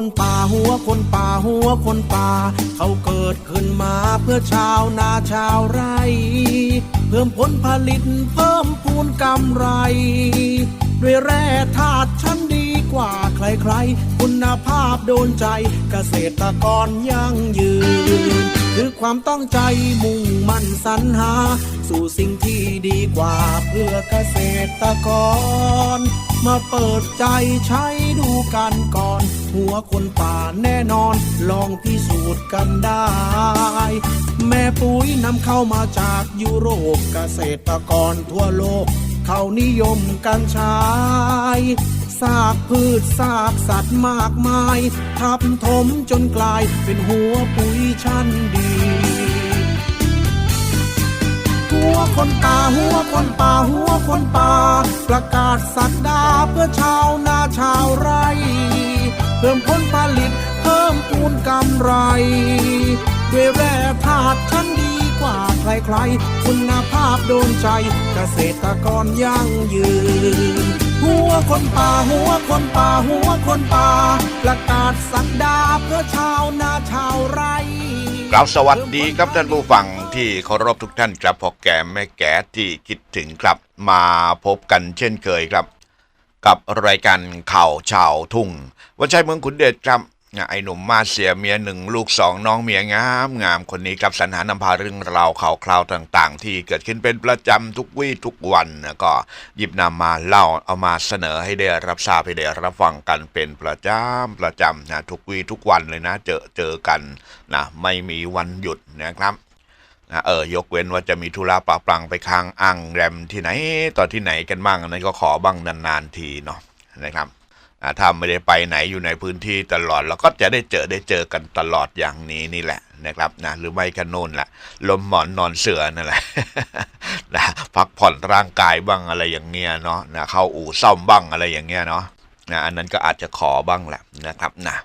คนป่าหัวคนป่าหัวคนป่า เขาเกิดขึ้นมาเพื่อชาวนาชาวไร่ เพิ่มผลผลิตเพิ่มพูนกำไร ด้วยแร่ธาตุชั้นดีกว่าใครๆ คุณภาพโดนใจเกษตรกรยั่งยืน คือความตั้งใจมุ่งมั่นสรรหา สู่สิ่งที่ดีกว่าเพื่อเกษตรกร มาเปิดใจใช้ดูกันก่อน หัวคนป่าแน่นอน ลองพิสูจน์กันได้ แม่ปุ๋ยนำเข้ามาจากยุโรปเกษตรกรทั่วโลก เขานิยมกันใช้ซากพืชซากสัตว์มากมาย ทับถมจนกลายเป็นหัวปุ๋ยชั้นดีหัวคนป่าหัวคนป่าหัวคนป่า ประกาศสักดาเพื่อชาวนาชาวไร่เพิ่มผลผลิตเพิ่มพูนกำไร ด้วยแร่ธาตุชั้นดีกว่าใครๆ คุณภาพโดนใจเกษตรกรยั่งยืน หัวคนป่าหัวคนป่าหัวคนป่า ประกาศสักดาเพื่อชาวนาชาวไร่ กล่าวสวัสดีครับท่านผู้ฟังที่เคารพทุกท่านครับพ่อแก่แม่แก่ที่คิดถึงครับมาพบกันเช่นเคยครับ กับรายการข่าวชาวทุ่งวันชัยเมืองขุนเดชครับ ไอ้หนุ่มมาเสียเมียหนึ่งลูกสองน้องเมียงามงามคนนี้ครับสรรหานำพาเรื่องราวข่าวคราวต่างๆ ที่เกิดขึ้นเป็นประจำทุกวี่ทุกวันนะก็หยิบนำมาเล่าเอามาเสนอให้ได้รับทราบให้ได้รับฟังกันเป็นประจำประจำนะทุกวี่ทุกวันเลยนะ เจอเจอกันนะไม่มีวันหยุดนะครับนะเออยกเว้นว่าจะมีธุระปะปลังไปค้างอ่างแรมที่ไหนต่อที่ไหนกันบ้างอันนั้นก็ขอบ้างนานๆทีเนาะนะครับ ถ้าไม่ได้ไปไหนอยู่ในพื้นที่ตลอดเราก็จะได้เจอได้เจอกันตลอดอย่างนี้นี่แหละนะครับนะหรือไม่ก็โน่นแหละลมหมอนนอนเสือนั่นแหละนะพักผ่อนร่างกายบ้างอะไรอย่างเงี้ยเนาะนะเข้าอู่ซ่อมบ้างอะไรอย่างเงี้ยเนาะนะอันนั้นก็อาจจะขอบ้างแหละนะครับนะ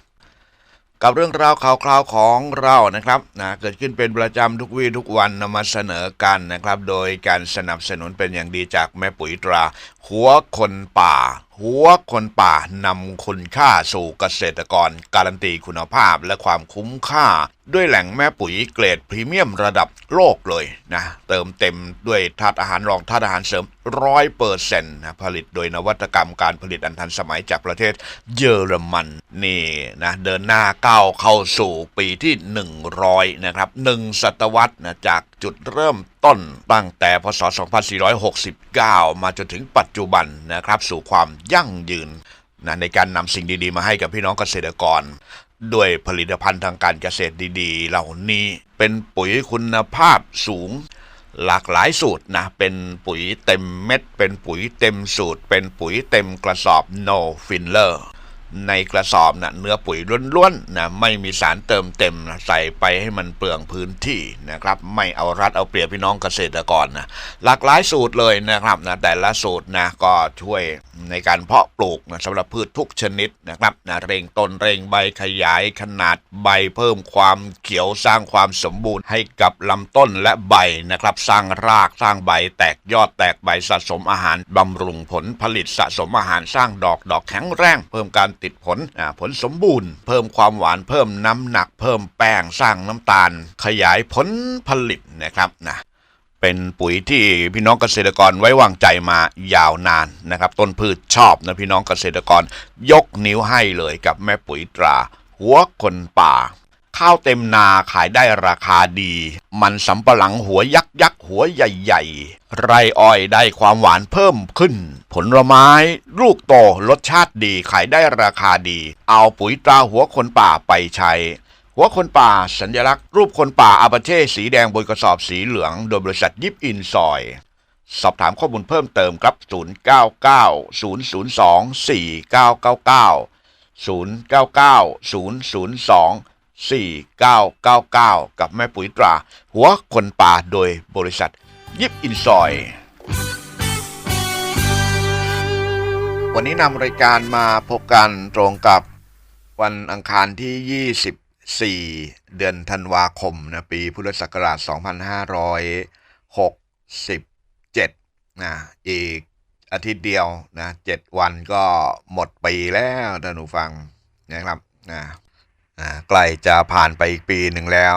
กับเรื่องราวข่าวคราวของเรานะครับนะเกิดขึ้นเป็นประจำทุกวี่ทุกวันนำมาเสนอกันนะครับ โดยการสนับสนุนเป็นอย่างดีจากแม่ปุ๋ยตรา หัวคนป่าหัวคนป่านำคุณค่าสู่เกษตรกร การันตีคุณภาพและความคุ้มค่า ด้วยแหล่งแม่ปุ๋ยเกรดพรีเมียมระดับโลกเลยนะเติมเต็มด้วยธาตุอาหารรองธาตุอาหารเสริมร้อยเปอร์เซ็นต์นะผลิตโดยนวัตกรรมการผลิตอันทันสมัยจากประเทศเยอรมันนี่นะเดินหน้าก้าวเข้าสู่ปีที่ 100 นะครับหนึ่งศตวรรษนะจากจุดเริ่ม ต้นตั้งแต่พศ 2469 มาจนถึงปัจจุบันนะครับ สู่ความยั่งยืนนะในการนำสิ่งดีๆ มาให้กับพี่น้องเกษตรกร ด้วยผลิตภัณฑ์ทางการเกษตรดีๆ เหล่านี้เป็นปุ๋ยคุณภาพสูง หลากหลายสูตรนะ เป็นปุ๋ยเต็มเม็ด เป็นปุ๋ยเต็มสูตร เป็นปุ๋ยเต็มกระสอบ no filler ในกระสอบนะเนื้อปุ๋ยล้วนๆนะไม่มีสารเติมเต็มนะใส่ไปให้มันเปลืองพื้นที่นะครับ ไม่เอารัดเอาเปรียบพี่น้องเกษตรกรนะหลากหลายสูตรเลยนะครับนะแต่ละสูตรนะก็ช่วยในการเพาะปลูกนะสำหรับพืชทุกชนิดนะครับนะเร่งต้นเร่งใบขยายขนาดใบเพิ่มความเขียวสร้างความสมบูรณ์ให้กับลำต้นและใบนะครับสร้างรากสร้างใบแตกยอดแตกใบสะสมอาหารบำรุงผลผลิตสะสมอาหารสร้างดอกดอกแข็งแรง เพิ่มการติดผลผลสมบูรณ์ เพิ่มความหวานเพิ่มน้ำหนัก เพิ่มแป้งสร้างน้ำตาล ขยายผลผลิตนะครับนะเป็นปุ๋ยที่พี่น้องเกษตรกรไว้วางใจมายาวนานนะครับ ต้นพืชชอบนะพี่น้องเกษตรกรยกนิ้วให้เลยกับแม่ปุ๋ยตรา หัวคนป่า ข้าวเต็มนาขายได้ราคาดี มันสำปะหลังหัวยักษ์ยักษ์หัวใหญ่ ๆ ไรอ้อยได้ความหวานเพิ่มขึ้น ผลไม้ลูกโตรสชาติดีขายได้ราคาดี เอาปุ๋ยตราหัวคนป่าไปใช้หัวคนป่าสัญลักษณ์รูปคนป่าอาปาเช่สีแดงบนกระสอบสีเหลือง โดยบริษัทยิปอินซอย สอบถามข้อมูลเพิ่มเติมครับ 099 002 4999 099 กับแม่ปุ๋ยตรา หัวคนป่าโดยบริษัท ยิปอินซอย วันนี้นำรายการมาพบกันตรงกับวันอังคารที่ 24 เดือนธันวาคมนะปีพุทธศักราช 2567 นะอีกอาทิตย์เดียวนะ 7 วันก็หมดปีแล้วท่านผู้ฟังนะครับนะ ใกล้จะผ่านไปอีกปีหนึ่งแล้ว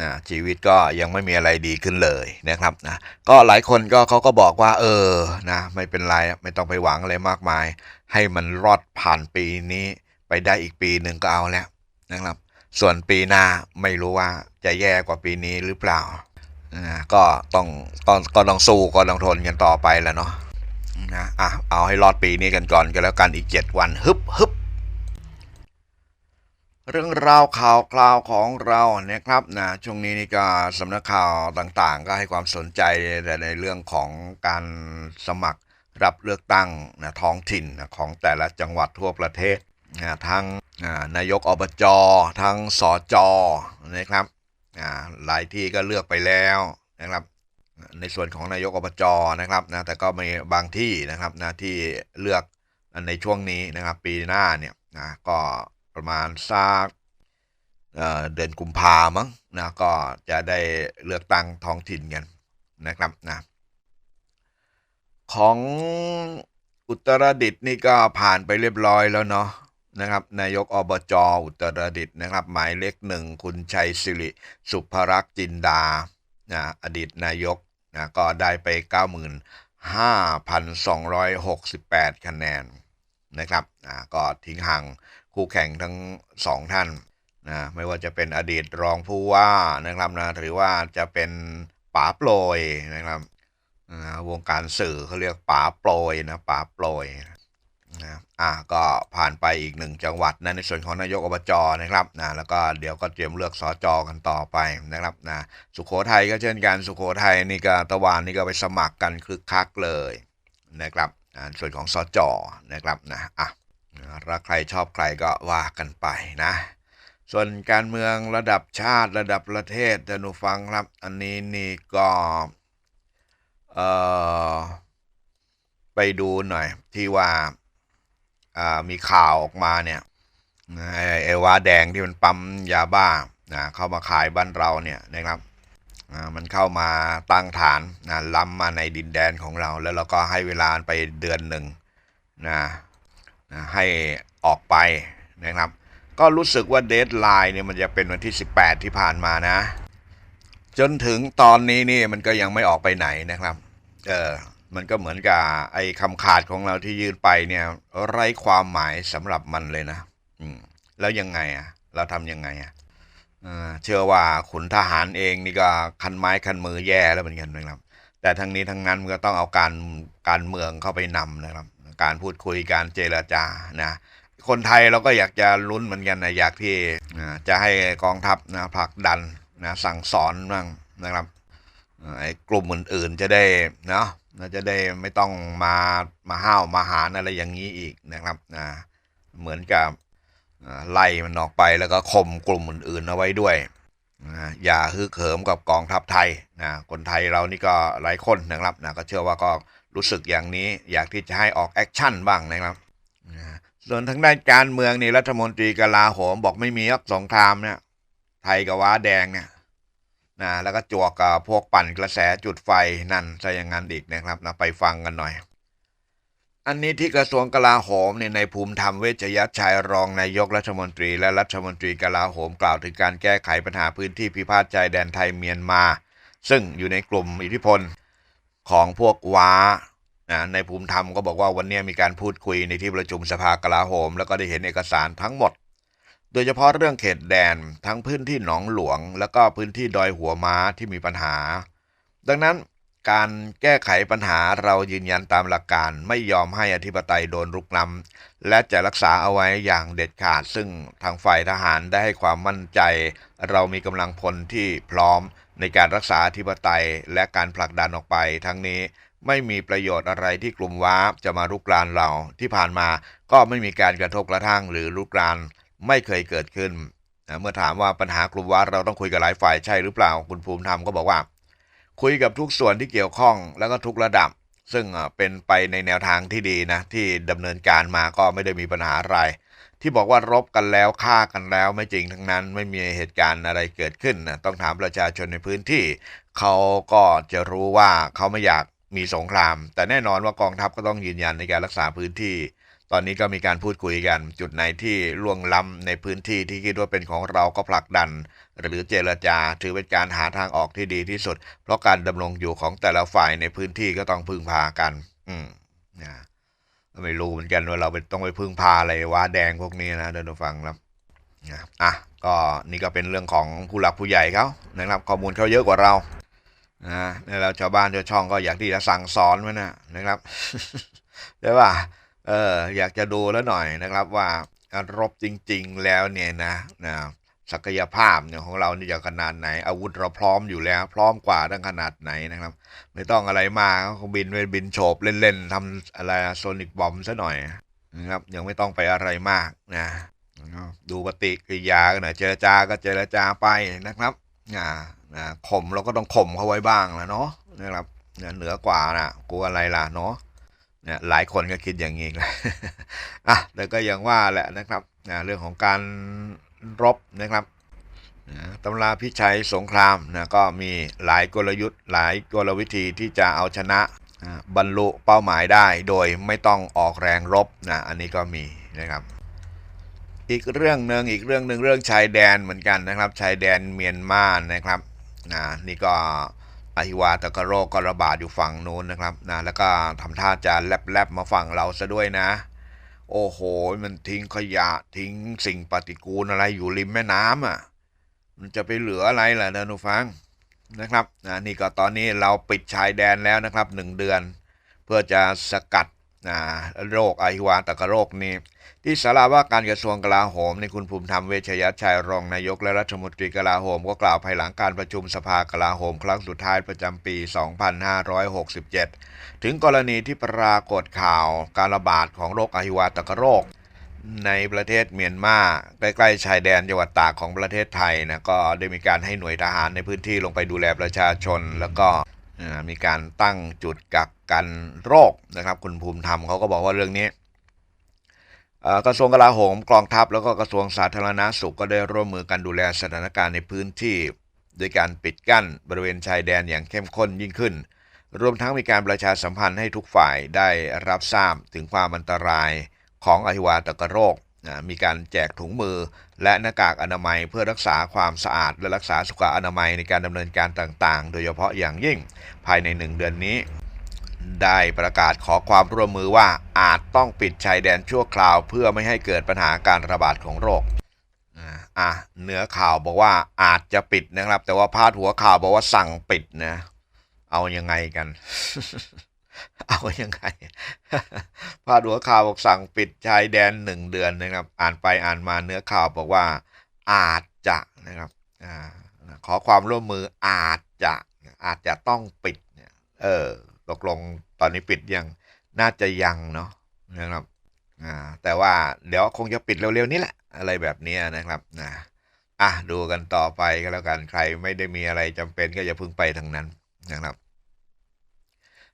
นะชีวิตก็ยังไม่มีอะไรดีขึ้นเลยนะครับนะก็หลายคนก็เขาก็บอกว่า เออนะไม่เป็นไรไม่ต้องไปหวังอะไรมากมาย ให้มันรอดผ่านปีนี้ไปได้อีกปีหนึ่งก็เอาแล้วนะครับ ส่วนปีหน้าไม่รู้ว่าจะแย่กว่าปีนี้หรือเปล่านะก็ต้องต้องก็ต้องสู้ก็ต้องทนกันต่อไปแหล้วเนาะนะอะเอาให้รอดปีนี้กันก่อนก็แล้วกันอีกเจ็ดวันฮึบฮึบ เรื่องราวข่าวคราวของเราเนี่ยครับนะช่วงนี้นี่ก็สำนักข่าวต่างๆ ก็ให้ความสนใจแต่ในเรื่องของการสมัครรับเลือกตั้งนะท้องถิ่นนะของแต่ละจังหวัดทั่วประเทศนะทั้งนายกอบจทั้งสจนะครับหลายที่ก็เลือกไปแล้วนะครับในส่วนของนายกอบจนะครับนะแต่ก็มีบางที่นะครับนะที่เลือกในช่วงนี้นะครับปีหน้าเนี่ยนะก็ ประมาณสักเเดือนกุมภามั้งนะก็จะได้เลือกตั้งท้องถิ่นกันนะครับนะของอุตรดิตถ์นี่ก็ผ่านไปเรียบร้อยแล้วเนาะนะครับนายกอบจอุตรดิตถ์นะครับ หมายเลขหนึ่งคุณชัยสิริสุภรักษ์จินดานะอดีตนายกนะก็ได้ไป 95,268 คะแนนนะครับนะก็ทิ้งห่าง คู่แข่งทั้งสองท่านนะไม่ว่าจะเป็นอดีตรองผู้ว่านะครับนะหรือว่าจะเป็นป๋าโปรยนะครับนะวงการสื่อเขาเรียกป๋าโปรยนะป๋าโปรยนะอะก็ผ่านไปอีกหนึ่งจังหวัดนะในส่วนของนายกอบจนะครับนะแล้วก็เดี๋ยวก็เตรียมเลือกสจกันต่อไปนะครับนะสุโขทัยก็เช่นกันสุโขทัยนี่ก็ตะวันนี่ก็ไปสมัครกันคึกคักเลยนะครับอ่าส่วนของสจนะครับนะอะ รักใครชอบใครก็ว่ากันไปนะ ส่วนการเมืองระดับชาติระดับประเทศท่านผู้ฟังครับ อันนี้นี่ก็เออไปดูหน่อย ที่ว่าอ่ามีข่าวออกมาเนี่ยไอ้ไอ้วาแดงที่มันปั๊มยาบ้านะเข้ามาขายบ้านเราเนี่ยนะครับอ่ามันเข้ามาตั้งฐานนะล้ำมาในดินแดนของเรา แล้วเราก็ให้เวลาไปเดือนหนึ่งนะ ให้ออกไปนะครับ ก็รู้สึกว่าเดทไลน์เนี่ยมันจะเป็นวันที่ 18 ที่ผ่านมานะ จนถึงตอนนี้นี่มันก็ยังไม่ออกไปไหนนะครับเออมันก็เหมือนกับไอ้คำขาดของเราที่ยื่นไปเนี่ยไร้ความหมายสำหรับมันเลยนะอืมแล้วยังไงอะ เราทำยังไงอะเอ่อเชื่อว่าขุนทหารเองนี่ก็คันไม้คันมือแย่แล้วเหมือนกันนะครับ แต่ทั้งนี้ทั้งนั้นมันก็ต้องเอาการการเมืองเข้าไปนำนะครับ การพูดคุยการเจรจานะคนไทยเราก็อยากจะลุ้นเหมือนกันนะอยากที่จะให้กองทัพนะผลักดันนะสั่งสอนบ้างนะครับไอ้กลุ่มอื่นๆจะได้เนาะจะได้ไม่ต้องมามาห้าวมาหารอะไรอย่างนี้อีกนะครับนะเหมือนกับไล่มันออกไปแล้วก็ข่มกลุ่มอื่นๆเอาไว้ด้วยอย่าฮึกเหิมกับกองทัพไทยนะคนไทยเรานี่ก็หลายคนนะครับนะก็เชื่อว่าก็ รู้สึกอย่างนี้อยากที่จะให้ออกแอคชั่นบ้างนะครับส่วนทางด้านการเมืองนี่รัฐมนตรีกลาโหมบอกไม่มีครับสงครามเนี่ยไทยกับว้าแดงเนี่ยนะแล้วก็จวกกับพวกปั่นกระแสจุดไฟนั่นซะอย่างนั้นอีกนะครับนะไปฟังกันหน่อย อันนี้ที่กระทรวงกลาโหมเนี่ยในภูมิธรรมเวชยชัยรองนายกรัฐมนตรี และรัฐมนตรีกลาโหมกล่าวถึงการแก้ไขปัญหาพื้นที่พิพาทใจแดนไทยเมียนมา ซึ่งอยู่ในกลุ่มอิทธิพล ของพวกว้านะในภูมิธรรมก็บอกว่าวันนี้มีการพูดคุยในที่ประชุมสภากลาโหม แล้วก็ได้เห็นเอกสารทั้งหมด โดยเฉพาะเรื่องเขตแดนทั้งพื้นที่หนองหลวง แล้วก็พื้นที่ดอยหัวม้าที่มีปัญหา ดังนั้นการแก้ไขปัญหาเรายืนยันตามหลักการไม่ยอมให้อธิปไตยโดนรุกล้ำและจะรักษาเอาไว้อย่างเด็ดขาด ซึ่งทางฝ่ายทหารได้ให้ความมั่นใจ เรามีกำลังพลที่พร้อม ในการรักษาอธิปไตยและการผลักดันออกไป ทั้งนี้ไม่มีประโยชน์อะไรที่กลุ่มว้าจะมารุกรานเราที่ผ่านมาก็ไม่มีการกระทบกระทั่งหรือรุกรานไม่เคยเกิดขึ้นนะเมื่อถามว่าปัญหากลุ่มว้าเราต้องคุยกับหลายฝ่ายใช่หรือเปล่าคุณภูมิธรรมก็บอกว่า คุยกับทุกส่วนที่เกี่ยวข้องแล้วก็ทุกระดับ ซึ่งเป็นไปในแนวทางที่ดีนะที่ดำเนินการมาก็ไม่ได้มีปัญหาอะไร ที่บอกว่ารบกันแล้วฆ่ากันแล้วไม่จริงทั้งนั้นไม่มีเหตุการณ์อะไรเกิดขึ้นนะต้องถามประชาชนในพื้นที่ เขาก็จะรู้ว่าเขาไม่อยากมีสงคราม แต่แน่นอนว่ากองทัพก็ต้องยืนยันในการรักษาพื้นที่ ตอนนี้ก็มีการพูดคุยกัน จุดไหนที่ล่วงล้ำในพื้นที่ที่คิดว่าเป็นของเราก็ผลักดัน หรือเจรจาถือเป็นการหาทางออกที่ดีที่สุด เพราะการดำรงอยู่ของแต่ละฝ่ายในพื้นที่ก็ต้องพึ่งพากัน อืมนะ ไม่รู้เหมือนกันว่าเราไปต้องไปพึ่งพาอะไรว้าแดงพวกนี้นะเดินฟังครับนะอะก็นี่ก็เป็นเรื่องของผู้หลักผู้ใหญ่เขานะครับข้อมูลเขาเยอะกว่าเรานะแล้วเราชาวบ้านชาวช่องก็อยากที่จะสั่งสอนมันนะนะครับใช่ป่ะเอออยากจะดูแล้วหน่อยนะครับว่ารบจริง ๆแล้วเนี่ยนะนะ ศักยภาพเนี่ยของเรานี่จะขนาดไหน อาวุธเราพร้อมอยู่แล้ว พร้อมกว่าตั้งขนาดไหนนะครับ ไม่ต้องอะไรมากเขาบินไปบินโฉบเล่นๆทำอะไรโซนิกบอมซะหน่อยนะครับ ยังไม่ต้องไปอะไรมากนะดูปฏิกิริยากันหน่อยเจรจาก็เจรจาไปนะครับอ่านะข่มเราก็ต้องข่มเขาไว้บ้างแล้วเนาะนะครับเนี่ยเหนือกว่านะกลัวอะไรล่ะเนาะเนี่ยหลายคนก็คิดอย่างนี้เลยอะแต่ก็ยังว่าแหละนะครับนะเรื่องของการ รบนะครับนะตำราพิชัยสงครามนะก็มีหลายกลยุทธ์ หลายกลวิธีที่จะเอาชนะบรรลุเป้าหมายได้โดยไม่ต้องออกแรงรบนะอันนี้ก็มีนะครับ อีกเรื่องหนึ่งอีกเรื่องหนึ่งเรื่องชายแดนเหมือนกันนะครับ ชายแดนเมียนมานะครับนะนี่ก็อหิวาตะกโรคก็ระบาดอยู่ฝั่งนู้นนะครับนะแล้วก็ทำท่าจะแลบๆมาฝั่งเราซะด้วยนะ โอ้โห มันทิ้งขยะทิ้งสิ่งปฏิกูลอะไรอยู่ริมแม่น้ำอะ มันจะไปเหลืออะไรล่ะท่านผู้ฟังนะครับนะนี่ก็ตอนนี้เราปิดชายแดนแล้วนะครับหนึ่งเดือน เพื่อจะสกัดนะโรคอหิวาตกโรคนี้ ที่สาราว่าการกระทรวงกลาโหมในคุณภูมิธรรมเวชยชัยรองนายกและรัฐมนตรีกลาโหม ก็กล่าวภายหลังการประชุมสภากลาโหม ครั้งสุดท้ายประจำปี 2567 ถึงกรณีที่ปรากฏข่าวการระบาดของโรคอหิวาตกโรค ในประเทศเมียนมาใกล้ๆชายแดนจังหวัดตากของประเทศไทยนะก็ได้มีการให้หน่วยทหารในพื้นที่ลงไปดูแลประชาชน แล้วก็มีการตั้งจุดกักกันโรคนะครับ คุณภูมิธรรมเขาก็บอกว่าเรื่องนี้ กระทรวงกลาโหมกองทัพแล้วก็กระทรวงสาธารณาสุขก็ได้ร่วมมือกันดูแลสถานการณ์ในพื้นที่โดยการปิดกั้นบริเวณชายแดนอย่างเข้มข้นยิ่งขึ้น รวมทั้งมีการประชาสัมพันธ์ให้ทุกฝ่ายได้รับทราบถึงความอันตรายของอหิวาตกโรค มีการแจกถุงมือและหน้ากากอนามัยเพื่อรักษาความสะอาด และรักษาสุขอนามัยในการดำเนินการต่างๆ โดยเฉพาะอย่างยิ่งภายในหนึ่งเดือนนี้ ได้ประกาศขอความร่วมมือว่าอาจต้องปิดชายแดนชั่วคราวเพื่อไม่ให้เกิดปัญหาการระบาดของโรคอะเนื้อข่าวบอกว่าอาจจะปิดนะครับ แต่ว่าพาดหัวข่าวบอกว่าสั่งปิดนะ เอายังไงกัน เอายังไง พาดหัวข่าวบอกสั่งปิดชายแดนหนึ่งเดือนนะครับ อ่านไปอ่านมาเนื้อข่าวบอกว่า อาจจะนะครับอ่าขอความร่วมมืออาจจะอาจจะต้องปิดเนี่ยเออ ตกลงตอนนี้ปิดยังน่าจะยังเนาะนะครับอ่าแต่ว่าเดี๋ยวคงจะปิดเร็วๆนี้แหละอะไรแบบนี้นะครับนะอะดูกันต่อไปก็แล้วกันใครไม่ได้มีอะไรจำเป็นก็อย่าพึ่งไปทางนั้นนะครับ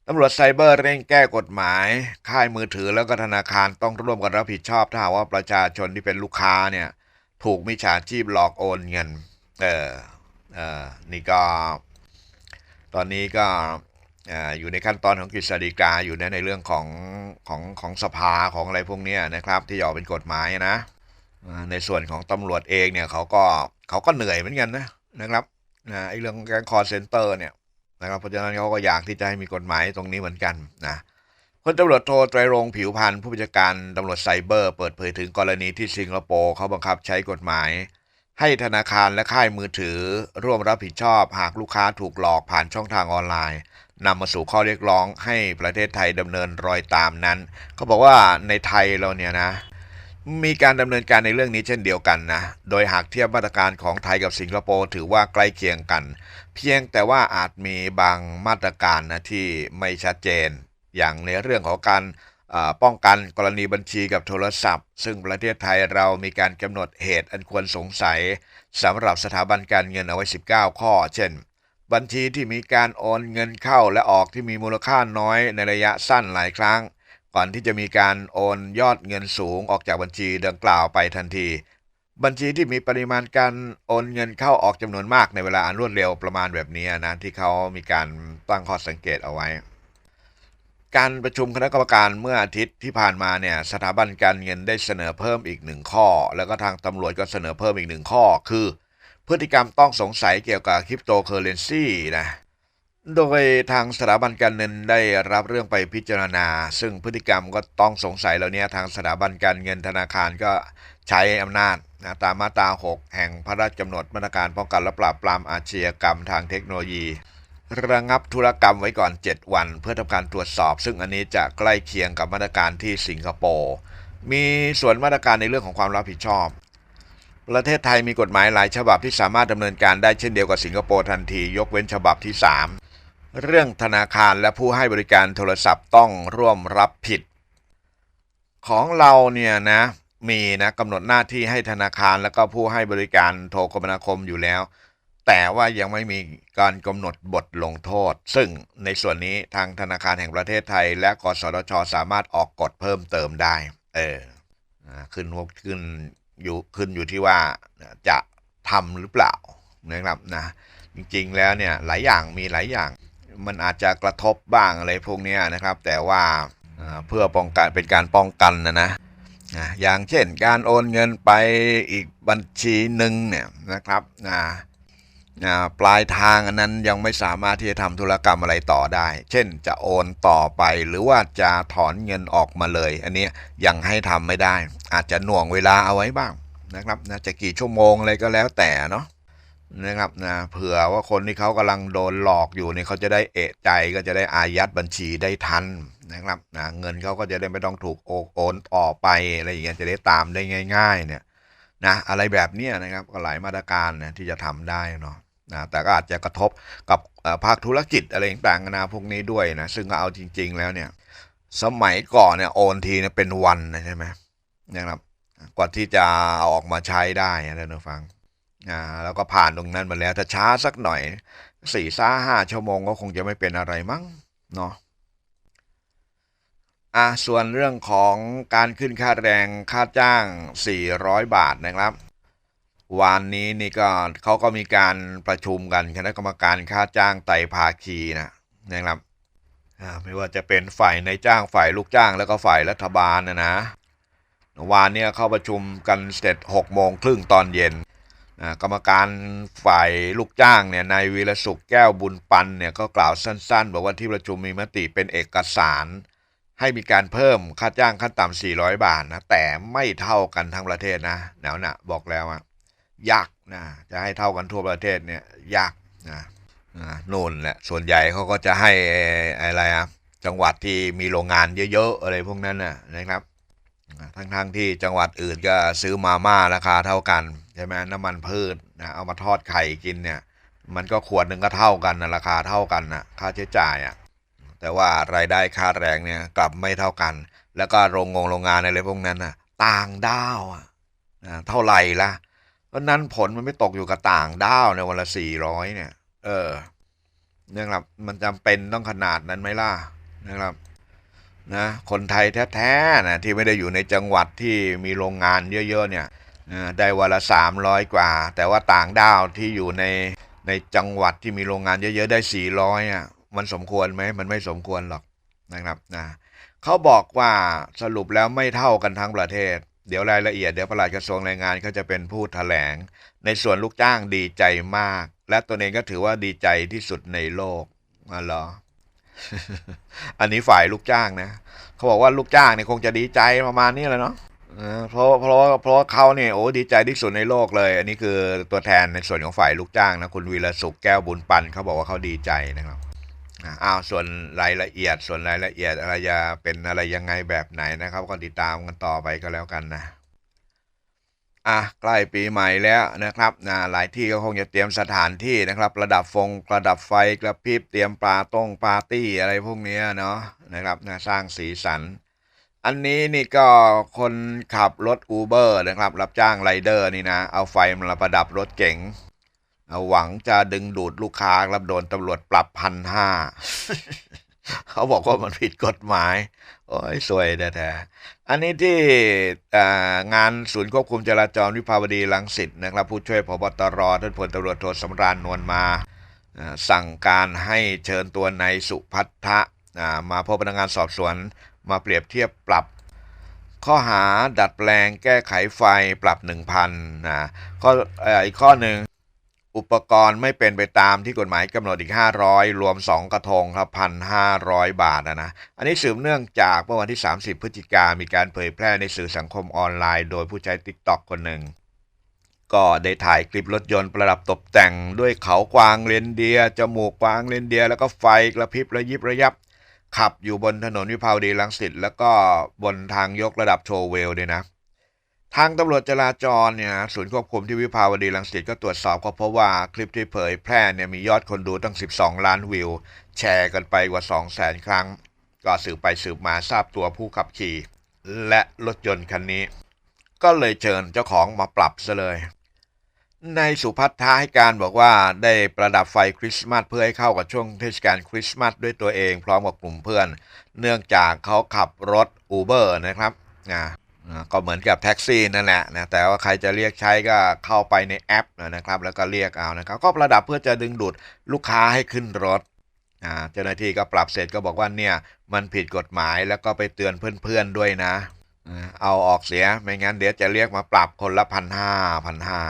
ตำรวจไซเบอร์เร่งแก้กฎหมาย ค่ายมือถือแล้วก็ธนาคารต้องร่วมกันรับผิดชอบถ้าหากว่าประชาชนที่เป็นลูกค้าเนี่ย ถูกมิจฉาชีพหลอกโอนเงิน เออเออนี่ก็ ตอนนี้ก็ อยู่ในขั้นตอนของกฤษฎีกาอยู่นในเรื่องของของของสภาของอะไรพวกนี้นะครับ ที่จะออกเป็นกฎหมายนะในส่วนของตำรวจเองเนี่ยเขาก็เขาก็เหนื่อยเหมือนกันนะนะครับนะไอ้เรื่องแก๊งคอร์เซนเตอร์เนี่ยนะครับเพราะฉะนั้นเขาก็อยากที่จะให้มีกฎหมายตรงนี้เหมือนกันนะพลตำรวจโทไตรรงผิวพันธ์ผู้บัญชาการตำรวจไซเบอร์ เปิดเผยถึงกรณีที่สิงคโปร์เขาบังคับใช้กฎหมาย ให้ธนาคารและค่ายมือถือ ร่วมรับผิดชอบหากลูกค้าถูกหลอกผ่านช่องทางออนไลน์ นำมาสู่ข้อเรียกร้องให้ประเทศไทยดำเนินรอยตามนั้น เขาบอกว่าในไทยเราเนี่ยนะมีการดำเนินการในเรื่องนี้เช่นเดียวกันนะ โดยหากเทียบมาตรการของไทยกับสิงคโปร์ถือว่าใกล้เคียงกัน เพียงแต่ว่าอาจมีบางมาตรการนะที่ไม่ชัดเจน อย่างในเรื่องของการป้องกันกรณีบัญชีกับโทรศัพท์ ซึ่งประเทศไทยเรามีการกำหนดเหตุอันควรสงสัยสำหรับสถาบันการเงินเอาไว้ 19 ข้อ เช่น บัญชีที่มีการโอนเงินเข้าและออกที่มีมูลค่าน้อยในระยะสั้นหลายครั้ง ก่อนที่จะมีการโอนยอดเงินสูงออกจากบัญชีดังกล่าวไปทันที บัญชีที่มีปริมาณการโอนเงินเข้าออกจำนวนมากในเวลาอันรวดเร็วประมาณแบบนี้นะที่เขามีการตั้งข้อสังเกตเอาไว้ การประชุมคณะกรรมการเมื่ออาทิตย์ที่ผ่านมาเนี่ยสถาบันการเงินได้เสนอเพิ่มอีกหนึ่งข้อ แล้วก็ทางตำรวจก็เสนอเพิ่มอีกหนึ่งข้อคือ พฤติกรรมต้องสงสัยเกี่ยวกับคริปโตเคอเรนซีนะโดยทางสถาบันการเงินได้รับเรื่องไปพิจารณา ซึ่งพฤติกรรมก็ต้องสงสัยเหล่านี้ทางสถาบันการเงินธนาคารก็ใช้อำนาจนะตามมาตรา 6 แห่งพระราชกำหนดมาตรการป้องกันและปราบปรามอาชญากรรมทางเทคโนโลยี ระงับธุรกรรมไว้ก่อน 7 วัน เพื่อทำการตรวจสอบ ซึ่งอันนี้จะใกล้เคียงกับมาตรการที่สิงคโปร์มีส่วนมาตรการในเรื่องของความรับผิดชอบ ประเทศไทยมีกฎหมายหลายฉบับที่สามารถดำเนินการได้เช่นเดียวกับสิงคโปร์ทันที ยกเว้นฉบับที่ 3 เรื่องธนาคารและผู้ให้บริการโทรศัพท์ต้องร่วมรับผิด ของเราเนี่ยนะมีนะกำหนดหน้าที่ให้ธนาคารและก็ผู้ให้บริการโทรคมนาคมอยู่แล้ว แต่ว่ายังไม่มีการกำหนดบทลงโทษ ซึ่งในส่วนนี้ทางธนาคารแห่งประเทศไทย และกสทชสามารถออกกฎเพิ่มเติมได้ เออขึ้นวกขึ้น อยู่ขึ้นอยู่ที่ว่าจะทำหรือเปล่านะครับนะจริงๆแล้วเนี่ยหลายอย่างมีหลายอย่าง มันอาจจะกระทบบ้างอะไรพวกนี้นะครับ แต่ว่าเพื่อป้องกันเป็นการป้องกันนะนะอย่างเช่นการโอนเงินไปอีกบัญชีหนึ่งเนี่ยนะครับนะ ปลายทางอันนั้นยังไม่สามารถที่จะทำธุรกรรมอะไรต่อได้ เช่นจะโอนต่อไปหรือว่าจะถอนเงินออกมาเลย อันนี้ยังให้ทำไม่ได้ อาจจะหน่วงเวลาเอาไว้บ้างนะครับนะจะกี่ชั่วโมงอะไรก็แล้วแต่เนาะนะครับนะเผื่อว่าคนที่เขากำลังโดนหลอกอยู่เนี่ยเขาจะได้เอะใจก็จะได้อายัดบัญชีได้ทันนะครับนะเงินเขาก็จะได้ไม่ต้องถูกโอโอนต่อไปอะไรอย่างเงี้ยจะได้ตามได้ง่าย ๆ เนี่ยนะอะไรแบบนี้นะครับก็หลายมาตรการนะที่จะทำได้เนาะ นะแต่ก็อาจจะกระทบกับภาคธุรกิจอะไรต่างๆนาพวกนี้ด้วยนะซึ่งเอาจริง ๆ แล้วเนี่ยสมัยก่อนเนี่ยโอนทีเนี่ยเป็นวันนะใช่ไหมนะครับกว่าที่จะเอาออกมาใช้ได้นะท่านผู้ฟังอ่าแล้วก็ผ่านตรงนั้นมาแล้วถ้าช้าสักหน่อยสี่ซ่าห้าชั่วโมงก็คงจะไม่เป็นอะไรมั้งเนาะอะส่วนเรื่องของการขึ้นค่าแรงค่าจ้าง 400 บาทนะครับ วันนี้นี่ก็เขาก็มีการประชุมกันคณะกรรมการค่าจ้างไต่ภาคีนะนะครับไม่ว่าจะเป็นฝ่ายในจ้างฝ่ายลูกจ้างแล้วก็ฝ่ายรัฐบาลนะนะวานเนี่ยเข้าประชุมกันเสร็จ6โมงครึ่งตอนเย็นอ่ากรรมการฝ่ายลูกจ้างเนี่ยนายวีรสุขแก้วบุญปันเนี่ยก็กล่าวสั้นๆ บอกว่าที่ประชุมมีมติเป็นเอกสาร ให้มีการเพิ่มค่าจ้างขั้นต่ำ400 บาทนะแต่ไม่เท่ากันทั้งประเทศนะแนวน่ะบอกแล้วอะ ยากนะจะให้เท่ากันทั่วประเทศเนี่ยยากนะโน่นแหละส่วนใหญ่เขาก็จะให้อะไรอะจังหวัดที่มีโรงงานเยอะๆอะไรพวกนั้นนะนะครับทั้งๆทที่จังหวัดอื่นก็ซื้อมาม่าราคาเท่ากันใช่ไหมน้ำมันพืชนะเอามาทอดไข่กินเนี่ยมันก็ขวดหนึ่งก็เท่ากันนะราคาเท่ากันนะค่าใช้จ่ายอะ่ะแต่ว่ารายได้ค่าแรงเนี่ยกลับไม่เท่ากัน แล้วก็โรงงงโรงงานอะไรพวกนั้นน่ะต่างด้าวอะเท่าไหร่ละ เพราะนั้นผลมันไม่ตกอยู่กับต่างด้าวในวันละสี่ร้อยเนี่ย เออนะครับมันจำเป็นต้องขนาดนั้นไหมล่ะนะครับนะคนไทยแท้ๆนะที่ไม่ได้อยู่ในจังหวัดที่มีโรงงานเยอะๆเนี่ยได้วันละสามร้อยกว่า แต่ว่าต่างด้าวที่อยู่ในในจังหวัดที่มีโรงงานเยอะๆได้สี่ร้อยอะมันสมควรไหมมันไม่สมควรหรอกนะครับนะเขาบอกว่าสรุปแล้วไม่เท่ากันทั้งประเทศ เดี๋ยวรายละเอียดเดี๋ยวปลัดกระทรวงแรงงานเขาจะเป็นผู้แถลง ในส่วนลูกจ้างดีใจมาก และตัวเองก็ถือว่าดีใจที่สุดในโลกอ๋อเหรออันนี้ฝ่ายลูกจ้างนะเขาบอกว่าลูกจ้างเนี่ยคงจะดีใจประมาณนี้แหละเนาะเออเพราะเพราะเพราะเขาเนี่ยโอ้ดีใจที่สุดในโลกเลย อันนี้คือตัวแทนในส่วนของฝ่ายลูกจ้างนะคุณวีรสุขแก้วบุญปันเขาบอกว่าเขาดีใจนะครับ อ้าวส่วนรายละเอียดส่วนรายละเอียดอะไรจะเป็นอะไรยังไงแบบไหนนะครับ ก็ติดตามกันต่อไปก็แล้วกันนะอะใกล้ปีใหม่แล้วนะครับนะหลายที่ก็คงจะเตรียมสถานที่นะครับระดับฟงระดับไฟกระพริบเตรียมปลาต้งปาร์ตี้อะไรพวกนี้เนาะนะครับนะสร้างสีสัน อันนี้นี่ก็คนขับรถอูเบอร์นะครับ รับจ้างไรเดอร์นี่นะ เอาไฟมาประดับรถเก๋ง หวังจะดึงดูดลูกค้าครับโดนตำรวจปรับพันห้าเขาบอกว่ามันผิดกฎหมาย โอ้ยสวยแท้ๆอันนี้ที่งานศูนย์ควบคุมจราจรวิภาวดีรังสิตนะครับ ผู้ช่วยพบตรท่านพลตำรวจโทสำราญนวลมา สั่งการให้เชิญตัวนายสุพัทธะอ่ามาพบพนักงานสอบสวนมาเปรียบเทียบปรับ ข้อหาดัดแปลงแก้ไขไฟปรับ 1,000นะข้ออีกข้อหนึ่ง อุปกรณ์ไม่เป็นไปตามที่กฎหมายกำหนดอีก 500 รวม 2 กระทงครับ 1,500 บาทนะนะ อันนี้สืบเนื่องจากเมื่อวันที่ 30 พฤศจิกามีการเผยแพร่ในสื่อสังคมออนไลน์ โดยผู้ใช้ TikTok คนหนึ่ง ก็ได้ถ่ายคลิปรถยนต์ประดับตกแต่งด้วยเขากวางเรนเดียร์จมูกกวางเรนเดียร์แล้วก็ไฟกระพริบระยิบระยับ ขับอยู่บนถนนวิภาวดีรังสิตแล้วก็บนทางยกระดับโชว์เวลด้วยนะ ทางตำรวจจราจรเนี่ยนะศูนย์ควบคุมที่วิภาวดีรังสิตก็ตรวจสอบก็พบว่าคลิปที่เผยแพร่เนี่ยมียอดคนดูตั้ง 12 ล้านวิว แชร์กันไปกว่า 2 0 0 0 0 0 ครั้ง ก็สืบไปสืบมาทราบตัวผู้ขับขี่ และรถยนต์คันนี้ ก็เลยเชิญเจ้าของมาปรับซะเลย ในสุพัฒน์ให้การบอกว่าได้ประดับไฟคริสต์มาสเพื่อให้เข้ากับช่วงเทศกาลคริสต์มาสด้วยตัวเองพร้อมกับกลุ่มเพื่อน เนื่องจากเขาขับรถ Uber นะครับ นะก็เหมือนกับแท็กซี่นั่นแหละนะแต่ว่าใครจะเรียกใช้ก็เข้าไปในแอปนะครับ แล้วก็เรียกเอานะครับ ก็ประดับเพื่อจะดึงดูดลูกค้าให้ขึ้นรถเจ้าหน้าที่ก็ปรับเสร็จก็บอกว่าเนี่ยมันผิดกฎหมายแล้วก็ไปเตือนเพื่อนๆด้วยนะ เอาออกเสียไม่งั้นเดี๋ยวจะเรียกมาปรับคนละพันห้าพันห้า